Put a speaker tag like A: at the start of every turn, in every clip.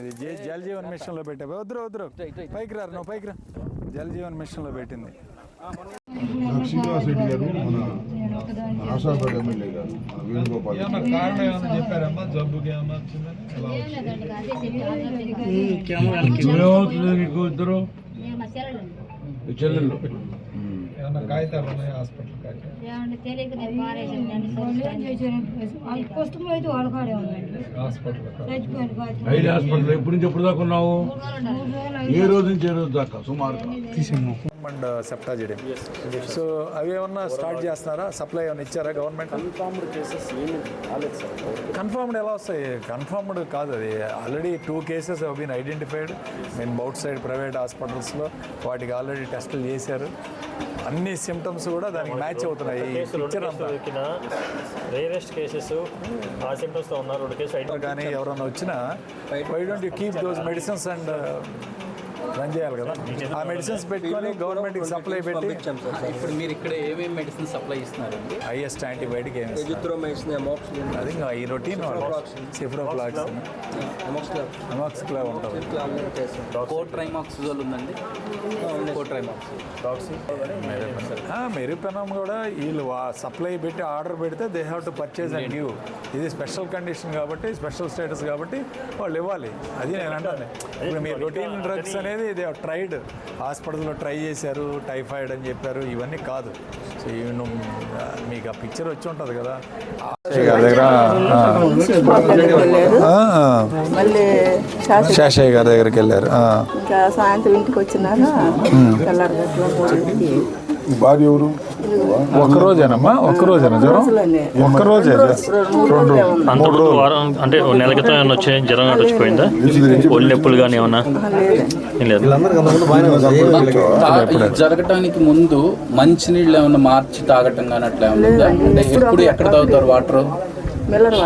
A: ఇది జల్ జీవన్ మిషన్లో పెట్టా. వద్దురు వద్దురు పైకి రా నువ్వు పైకి రా. జల్ జీవన్ మిషన్లో పెట్టింది
B: శ్రీనివాస్ రెడ్డి గారు మన ఆశాపేట ఎమ్మెల్యే గారు మన వేణుగోపాల్
C: చెల్లెళ్ళు
A: కాగితాలు ఉన్నాయి హాస్పిటల్ కాగితాలు?
C: ఎప్పటి నుంచి ఎప్పుడు దాకా ఉన్నావు? ఏ రోజు నుంచి ఏ రోజు దాకా? సుమారుగా.
A: అండ్ సెప్టాజిడియం సో అవి ఏమన్నా స్టార్ట్ చేస్తున్నారా? సప్లై ఏమైనా ఇచ్చారా గవర్నమెంట్?
D: కన్ఫర్మ్డ్ కేసెస్
A: కన్ఫర్మ్డ్ ఎలా వస్తాయి? కన్ఫర్మ్డ్ కాదు అది. Already two cases have been identified mean outside private హాస్పిటల్స్లో వాటికి ఆల్రెడీ టెస్టులు చేశారు. అన్ని సిమ్టమ్స్ కూడా దానికి మ్యాచ్ అవుతున్నాయి. పిక్చర్
D: దొరికిన రేరెస్ట్ కేసెస్ ఆ సిమ్టమ్స్తో ఉన్నారు. రెండు
A: కానీ ఎవరైనా వచ్చినా why don't you keep those medicines and run చేయాలి కదా? ఆ మెడిసిన్స్ పెట్టుకొని గవర్నమెంట్కి సప్లై పెట్టి
E: ఇప్పుడు మీరు ఇక్కడ ఏమేమి మెడిసిన్ సప్లై ఇస్తున్నారండి
A: హైయెస్ట్ యాంటీబయాటిక్ ఏమి అది ఇంకా ఈ రొటీన్ సిఫ్రోఫ్లాక్స్ అమాక్స్క్లా ఉంటుంది.
E: కోట్రైమాక్సిజోల్ ఉందండి. కోట్రైమాక్సిజోల్
A: మెరుపెనం కూడా వీళ్ళు సప్లై పెట్టి ఆర్డర్ పెడితే they have to purchase and give ఇది స్పెషల్ కండిషన్ కాబట్టి స్పెషల్ స్టేటస్ కాబట్టి వాళ్ళు ఇవ్వాలి. అది నేను అంటాను. ఇప్పుడు మీ రొటీన్ డ్రగ్స్ అనేది ఇది ట్రైడ్. హాస్పిటల్లో ట్రై చేశారు టైఫాయిడ్ అని చెప్పారు ఇవన్నీ కాదు. సో మీకు ఆ పిక్చర్ వచ్చి ఉంటుంది కదా. శేషయ్య గారి దగ్గరికి వెళ్ళారు
F: ఇంకా సాయంత్రం ఇంటికి వచ్చినాక
B: భార్య ఎవరు?
A: ఒక్క రోజేనమ్మా ఒక్క రోజేనా జ్వరం. ఒక్క రోజే రెండు
D: అంతకుముందు వారం అంటే నెల క్రితం ఏమైనా వచ్చే జ్వరం గట్రా వచ్చిపోయిందా? ఒళ్ళు నొప్పులు కానీ ఏమన్నా? ఏం లేదు.
E: తా- జరగటానికి ముందు మంచినీళ్ళు ఏమైనా మార్చి తాగటం కానీ అట్లా ఏమైనా ఉందా? అంటే ఎప్పుడు ఎక్కడ తాగుతారు వాటర్? మినరల్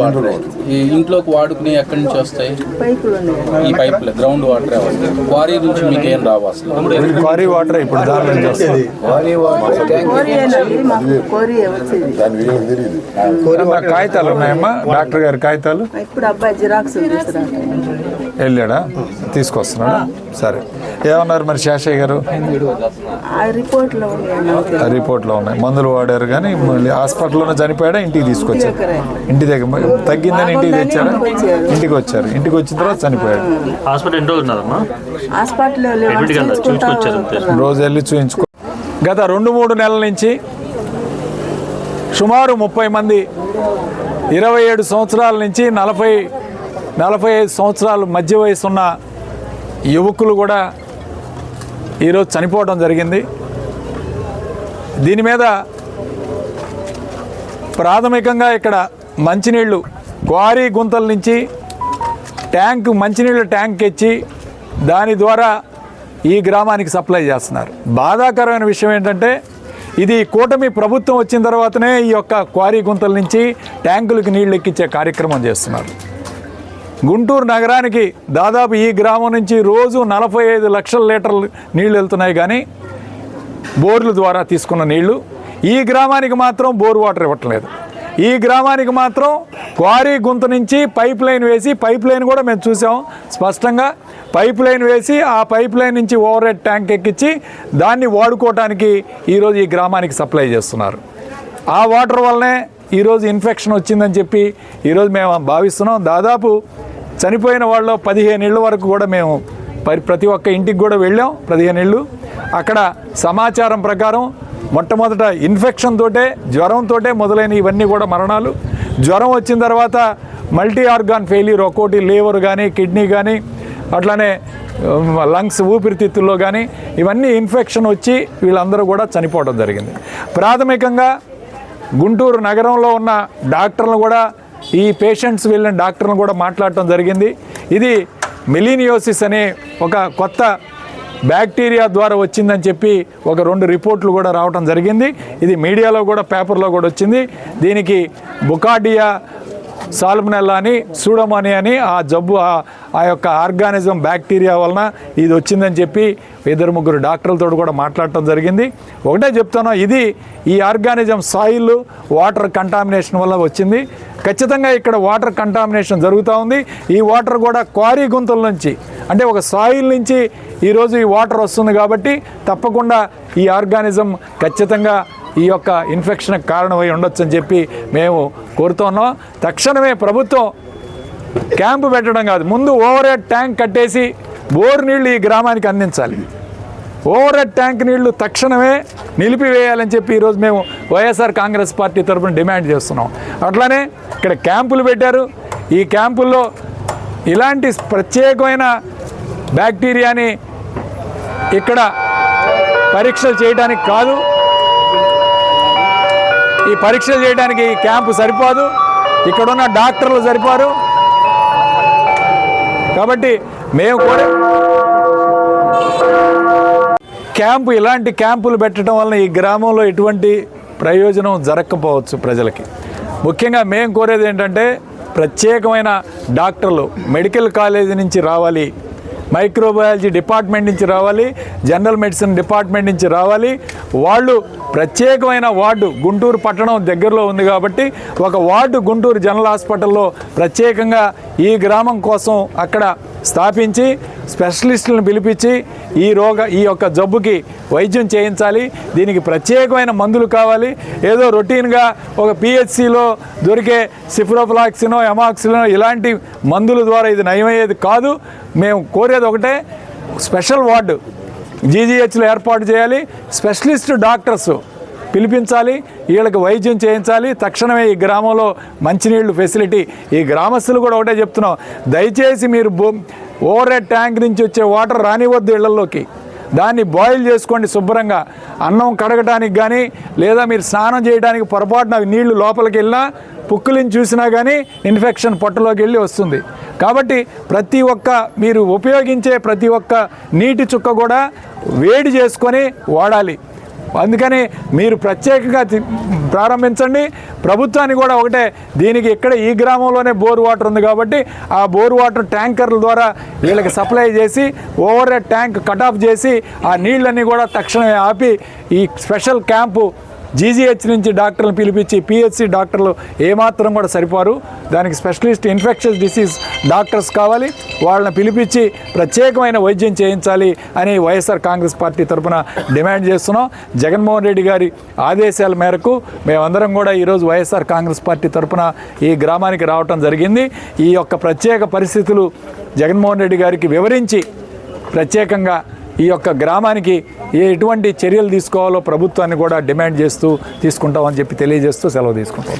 E: వాటర్ ఈ ఇంట్లోకి వాడుకునే ఎక్కడి నుంచి వస్తాయి? ఈ పైపులు గ్రౌండ్ వాటర్ వస్తాయి క్వారీ నుంచి మీకు ఏం రావు అసలు?
A: క్వారీ వాటర్ ఇప్పుడు కాగితాలు ఉన్నాయమ్మా? డాక్టర్ గారి కాగితాలు?
F: ఇప్పుడు అబ్బాయి జిరాక్స్
A: వెళ్ళాడా? తీసుకొస్తున్నాడా? సరే. ఏమన్నారు మరి శేషయ్య గారు?
F: రిపోర్ట్లో ఉన్నాయి
A: మందులు వాడారు కానీ మళ్ళీ హాస్పిటల్లోనే చనిపోయాడా? ఇంటికి ఇంటి దగ్గర. తగ్గిందని ఇంటికి తెచ్చారా? ఇంటికి వచ్చారు. ఇంటికి వచ్చిన తర్వాత చనిపోయాడు.
D: హాస్పిటల్ ఎన్ని రోజులు ఉన్నారమ్మా?
A: రోజు వెళ్ళి చూయించుకో. గత రెండు మూడు నెలల నుంచి సుమారు ముప్పై మంది ఇరవై ఏడు సంవత్సరాల నుంచి నలభై నలభై ఐదు సంవత్సరాలు మధ్య వయసు ఉన్న యువకులు కూడా ఈరోజు చనిపోవడం జరిగింది. దీని మీద ప్రాథమికంగా ఇక్కడ మంచినీళ్ళు క్వారీ గుంతల నుంచి ట్యాంక్ మంచినీళ్ళ ట్యాంక్ ఇచ్చి దాని ద్వారా ఈ గ్రామానికి సప్లై చేస్తున్నారు. బాధాకరమైన విషయం ఏంటంటే ఇది కూటమి ప్రభుత్వం వచ్చిన తర్వాతనే ఈ యొక్క క్వారీ గుంతల నుంచి ట్యాంకులకు నీళ్ళు ఎక్కించే కార్యక్రమం చేస్తున్నారు. గుంటూరు నగరానికి దాదాపు ఈ గ్రామం నుంచి రోజు నలభై ఐదు లక్షల లీటర్లు నీళ్ళు వెళ్తున్నాయి కానీ బోర్ల ద్వారా తీసుకున్న నీళ్ళు ఈ గ్రామానికి మాత్రం బోర్ వాటర్ ఇవ్వట్లేదు. ఈ గ్రామానికి మాత్రం క్వారీ గుంత నుంచి పైప్ లైన్ వేసి పైప్ లైన్ కూడా మేము చూసాం స్పష్టంగా. పైప్ లైన్ వేసి ఆ పైప్ లైన్ నుంచి ఓవర్ హెడ్ ట్యాంక్ ఎక్కించి దాన్ని వాడుకోవటానికి ఈరోజు ఈ గ్రామానికి సప్లై చేస్తున్నారు. ఆ వాటర్ వల్లనే ఈరోజు ఇన్ఫెక్షన్ వచ్చిందని చెప్పి ఈరోజు మేము భావిస్తున్నాం. దాదాపు చనిపోయిన వాళ్ళు పదిహేను ఇళ్ళ వరకు కూడా మేము ప్రతి ఒక్క ఇంటికి కూడా వెళ్ళాం పదిహేను ఇళ్ళు అక్కడ సమాచారం ప్రకారం మొట్టమొదట ఇన్ఫెక్షన్ తోటే జ్వరంతో మొదలైన ఇవన్నీ కూడా మరణాలు. జ్వరం వచ్చిన తర్వాత మల్టీ ఆర్గాన్ ఫెయిల్యూర్ ఒక్కోటి లీవర్ కానీ కిడ్నీ కానీ అట్లానే లంగ్స్ ఊపిరితిత్తుల్లో కానీ ఇవన్నీ ఇన్ఫెక్షన్ వచ్చి వీళ్ళందరూ కూడా చనిపోవడం జరిగింది. ప్రాథమికంగా గుంటూరు నగరంలో ఉన్న డాక్టర్లను కూడా ఈ పేషెంట్స్ వెళ్ళిన డాక్టర్లను కూడా మాట్లాడటం జరిగింది. ఇది మిలీనియోసిస్ అనే ఒక కొత్త బ్యాక్టీరియా ద్వారా వచ్చిందని చెప్పి ఒక రెండు రిపోర్ట్లు కూడా రావడం జరిగింది. ఇది మీడియాలో కూడా పేపర్లో కూడా వచ్చింది. దీనికి బుకాడియా సాల్మనెల్లా అని సూడమని అని ఆ జబ్బు ఆ- ఆ యొక్క ఆర్గానిజం బ్యాక్టీరియా వలన ఇది వచ్చిందని చెప్పి ఇద్దరు ముగ్గురు డాక్టర్లతో కూడా మాట్లాడటం జరిగింది. ఒకటే చెప్తాను ఇది ఈ ఆర్గానిజం సాయిల్ వాటర్ కంటామినేషన్ వల్ల వచ్చింది. ఖచ్చితంగా ఇక్కడ వాటర్ కంటామినేషన్ జరుగుతూ ఉంది. ఈ వాటర్ కూడా క్వారీ గుంతల నుంచి అంటే ఒక సాయిల్ నుంచి ఈరోజు ఈ వాటర్ వస్తుంది కాబట్టి తప్పకుండా ఈ ఆర్గానిజం ఖచ్చితంగా ఈ యొక్క ఇన్ఫెక్షన్కి కారణమై ఉండొచ్చు అని చెప్పి మేము కోరుతున్నాం తక్షణమే ప్రభుత్వం క్యాంపు పెట్టడం కాదు ముందు ఓవర్ హెడ్ ట్యాంక్ కట్టేసి బోర్ నీళ్ళు ఈ గ్రామానికి అందించాలి. ఓవర్ హెడ్ ట్యాంక్ నీళ్ళు తక్షణమే నిలిపివేయాలని చెప్పి ఈరోజు మేము వైఎస్ఆర్ కాంగ్రెస్ పార్టీ తరఫున డిమాండ్ చేస్తున్నాం. అట్లానే ఇక్కడ క్యాంపులు పెట్టారు. ఈ క్యాంపుల్లో ఇలాంటి ప్రత్యేకమైన బ్యాక్టీరియాని ఇక్కడ పరీక్షలు చేయడానికి కాదు. ఈ పరీక్షలు చేయడానికి ఈ క్యాంపు సరిపోదు. ఇక్కడున్న డాక్టర్లు సరిపోరు. కాబట్టి మేము కూడా క్యాంపు ఇలాంటి క్యాంపులు పెట్టడం వలన ఈ గ్రామంలో ఎటువంటి ప్రయోజనం జరగకపోవచ్చు ప్రజలకి. ముఖ్యంగా మేము కోరేది ఏంటంటే ప్రత్యేకమైన డాక్టర్లు మెడికల్ కాలేజీ నుంచి రావాలి. మైక్రోబయాలజీ డిపార్ట్మెంట్ నుంచి రావాలి జనరల్ మెడిసిన్ డిపార్ట్మెంట్ నుంచి రావాలి. వాళ్ళు ప్రత్యేకమైన వార్డు గుంటూరు పట్టణం దగ్గరలో ఉంది కాబట్టి ఒక వార్డు గుంటూరు జనరల్ హాస్పిటల్లో ప్రత్యేకంగా ఈ గ్రామం కోసం అక్కడ స్థాపించి స్పెషలిస్టులను పిలిపించి ఈ రోగ ఈ యొక్క జబ్బుకి వైద్యం చేయించాలి. దీనికి ప్రత్యేకమైన మందులు కావాలి. ఏదో రొటీన్గా ఒక పిహెచ్సిలో దొరికే సిఫ్రోఫ్లాక్సినో ఎమాక్సినో ఇలాంటి మందుల ద్వారా ఇది నయమయ్యేది కాదు. మేము కోరేది ఒకటే స్పెషల్ వార్డు జీజీహెచ్లో ఏర్పాటు చేయాలి. స్పెషలిస్ట్ డాక్టర్స్ పిలిపించాలి. వీళ్ళకి వైద్యం చేయించాలి. తక్షణమే ఈ గ్రామంలో మంచినీళ్ళు ఫెసిలిటీ ఈ గ్రామస్తులు కూడా ఒకటే చెప్తున్నాం. దయచేసి మీరు బో ఓవర్ హెడ్ ట్యాంక్ నుంచి వచ్చే వాటర్ రానివద్దు ఇళ్ళలోకి. దాన్ని బాయిల్ చేసుకోండి శుభ్రంగా. అన్నం కడగడానికి కానీ లేదా మీరు స్నానం చేయడానికి పొరపాటున నీళ్ళు లోపలికి వెళ్ళినా పుక్కులిని చూసినా కానీ ఇన్ఫెక్షన్ పొట్టలోకి వెళ్ళి వస్తుంది. కాబట్టి ప్రతి ఒక్క మీరు ఉపయోగించే ప్రతి ఒక్క నీటి చుక్క కూడా వేడి చేసుకొని వాడాలి. అందుకని మీరు ప్రత్యేకంగా తి- ప్రారంభించండి. ప్రభుత్వాన్ని కూడా ఒకటే దీనికి ఇక్కడ ఈ గ్రామంలోనే బోర్ వాటర్ ఉంది కాబట్టి ఆ బోర్ వాటర్ ట్యాంకర్ల ద్వారా వీళ్ళకి సప్లై చేసి ఓవర్ ట్యాంక్ కట్ ఆఫ్ చేసి ఆ నీళ్ళన్నీ కూడా తక్షణమే ఆపి ఈ స్పెషల్ క్యాంపు జీజీహెచ్ నుంచి డాక్టర్లను పిలిపించి పిహెచ్సి డాక్టర్లు ఏమాత్రం కూడా సరిపోరు. దానికి స్పెషలిస్ట్ ఇన్ఫెక్షన్స్ డిసీజ్ డాక్టర్స్ కావాలి. వాళ్ళని పిలిపించి ప్రత్యేకమైన వైద్యం చేయించాలి అని వైఎస్ఆర్ కాంగ్రెస్ పార్టీ తరఫున డిమాండ్ చేస్తున్నాం. జగన్మోహన్ రెడ్డి గారి ఆదేశాల మేరకు మేమందరం కూడా ఈరోజు వైఎస్ఆర్ కాంగ్రెస్ పార్టీ తరఫున ఈ గ్రామానికి రావటం జరిగింది. ఈ యొక్క ప్రత్యేక పరిస్థితులు జగన్మోహన్ రెడ్డి గారికి వివరించి ప్రత్యేకంగా ఈ యొక్క గ్రామానికి ఏ ఎటువంటి చర్యలు తీసుకోవాలో ప్రభుత్వాన్ని కూడా డిమాండ్ చేస్తూ తీసుకుంటామని చెప్పి తెలియజేస్తూ సెలవు తీసుకుంటాం